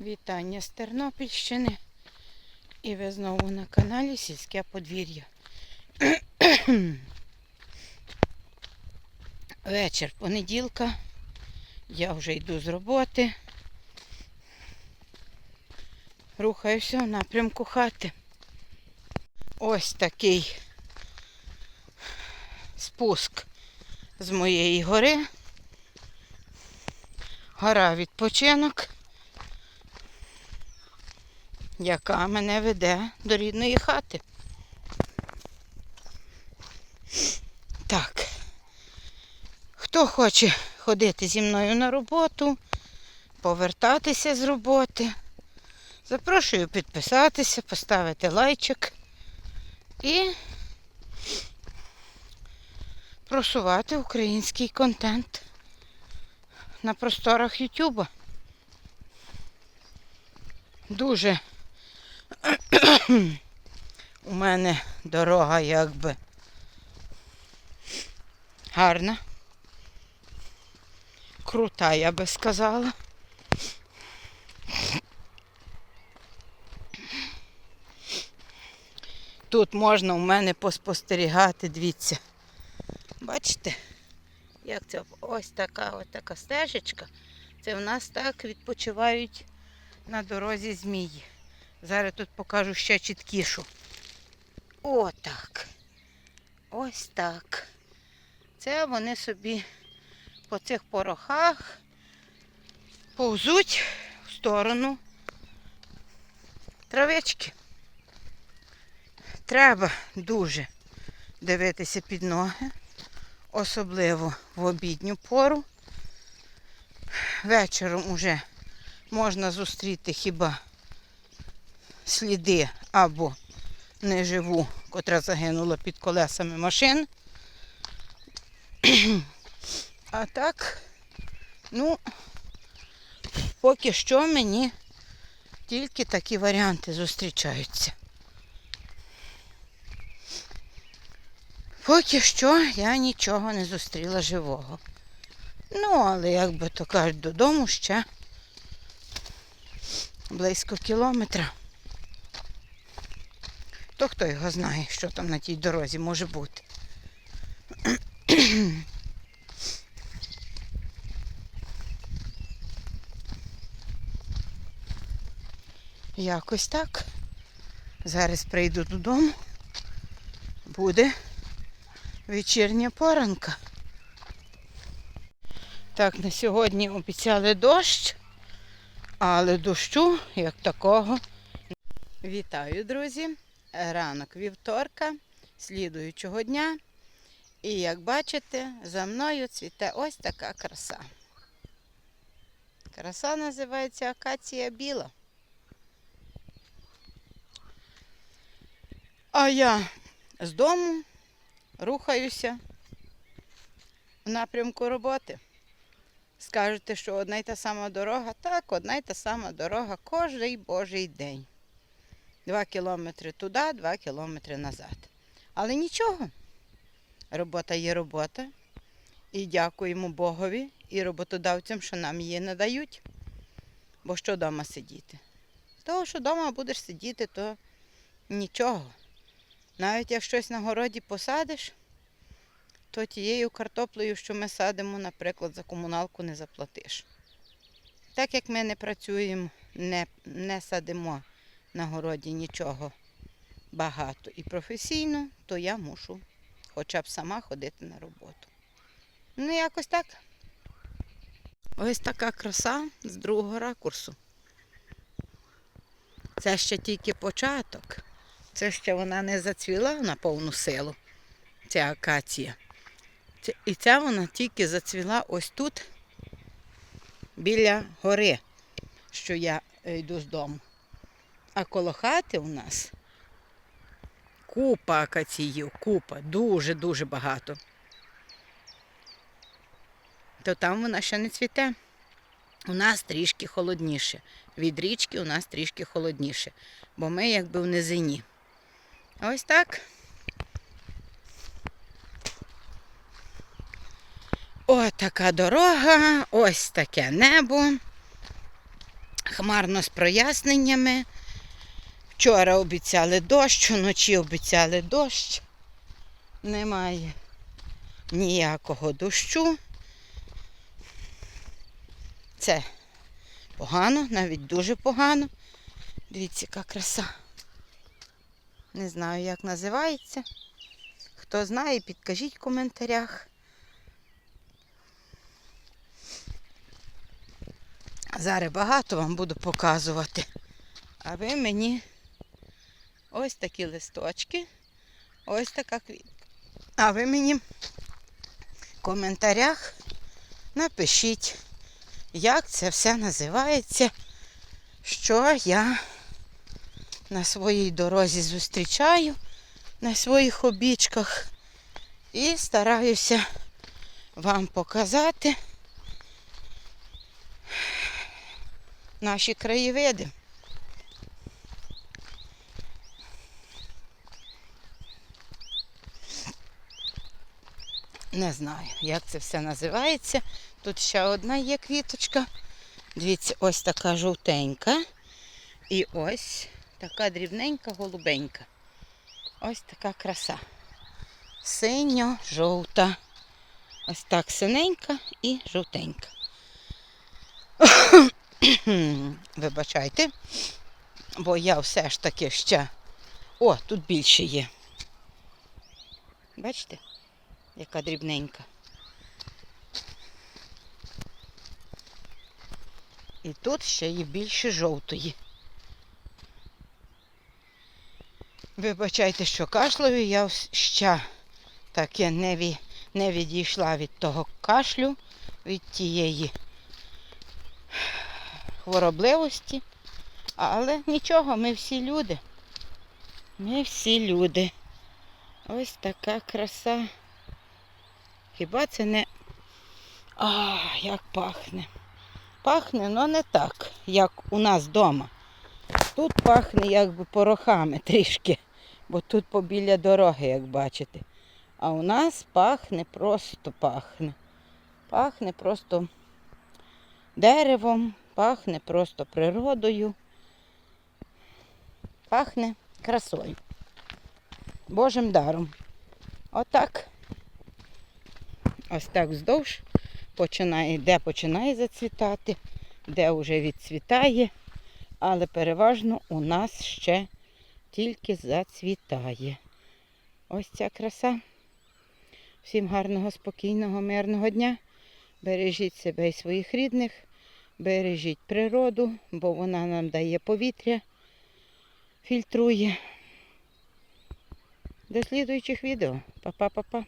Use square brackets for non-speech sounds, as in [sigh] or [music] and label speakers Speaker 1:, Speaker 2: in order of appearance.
Speaker 1: Вітання з Тернопільщини. І ви знову на каналі Сільське подвір'я. [clears throat] Вечір понеділка. Я вже йду з роботи. Рухаюся в напрямку хати. Ось такий спуск з моєї гори. Гора відпочинок яка мене веде до рідної хати. Так. Хто хоче ходити зі мною на роботу, повертатися з роботи, запрошую підписатися, поставити лайчик і просувати український контент на просторах Ютуба. Дуже у мене дорога якби гарна. Крута, я би сказала. Тут можна у мене поспостерігати, дивіться. Бачите, як це ось така ось така стежечка. Це в нас так відпочивають на дорозі змії. Зараз тут покажу ще чіткішу. Отак. Ось так. Це вони собі по цих порохах повзуть в сторону травички. Треба дуже дивитися під ноги, особливо в обідню пору. Вечором уже можна зустріти хіба сліди або неживу, котра загинула під колесами машин. А так, ну, поки що мені тільки такі варіанти зустрічаються. Поки що я нічого не зустріла живого. Ну, але як би то кажуть, додому ще близько кілометра. То хто його знає, що там на тій дорозі може бути. Якось так. Зараз прийду додому. Буде вечірня поранка. Так, на сьогодні обіцяли дощ, але дощу як такого. Вітаю, друзі! Ранок вівторка, слідуючого дня. І як бачите, за мною цвіте ось така краса. Краса називається акація біла. А я з дому рухаюся в напрямку роботи. Скажете, що одна й та сама дорога? Так, одна й та сама дорога кожний божий день. Два кілометри туди, два кілометри назад. Але нічого. Робота є робота. І дякуємо Богові і роботодавцям, що нам її надають. Бо що вдома сидіти? Того, що вдома будеш сидіти, то нічого. Навіть як щось на городі посадиш, то тією картоплею, що ми садимо, наприклад, за комуналку не заплатиш. Так як ми не працюємо, не, не садимо на городі нічого багато і професійно, то я мушу хоча б сама ходити на роботу. Ну, якось так. Ось така краса з другого ракурсу. Це ще тільки початок. Це ще вона не зацвіла на повну силу, ця акація. І ця вона тільки зацвіла ось тут, біля гори, що я йду з дому. А коло хати у нас купа акаціїв, купа, дуже-дуже багато. То там вона ще не цвіте. У нас трішки холодніше. Від річки у нас трішки холодніше, бо ми якби в низині. Ось так. Ось така дорога, ось таке небо. хмарно з проясненнями. Вчора обіцяли дощ, вночі обіцяли дощ. Немає ніякого дощу. Це погано, навіть дуже погано. Дивіться, яка краса. Не знаю, як називається. Хто знає, підкажіть в коментарях. Зараз багато вам буду показувати. А ви мені ось такі листочки, ось така квітка. А ви мені в коментарях напишіть, як це все називається, що я на своїй дорозі зустрічаю, на своїх обічках. І стараюся вам показати наші краєвиди. Не знаю, як це все називається. Тут ще одна є квіточка. Дивіться, ось така жовтенька. І ось така дрібненька, голубенька. Ось така краса. Синьо-жовта. Ось так синенька і жовтенька. [coughs] Вибачайте, бо я все ж таки ще. О, тут більше є. Бачите, яка дрібненька. І тут ще є більше жовтої. Вибачайте, що кашлюю, я ще таке не, ві, не відійшла від того кашлю, від тієї хворобливості. Але нічого, ми всі люди. Ми всі люди. Ось така краса. Хіба це не. А, як пахне. Пахне, але не так, як у нас вдома. Тут пахне якби порохами трішки, бо тут побіля дороги, як бачите. А у нас пахне просто пахне. Пахне просто деревом, пахне просто природою. Пахне красою. Божим даром. Отак. Ось так вздовж починає, де починає зацвітати, де вже відцвітає, але переважно у нас ще тільки зацвітає. Ось ця краса. Всім гарного, спокійного, мирного дня. Бережіть себе і своїх рідних, бережіть природу, бо вона нам дає повітря, фільтрує. До слідуючих відео. Па-па-па-па.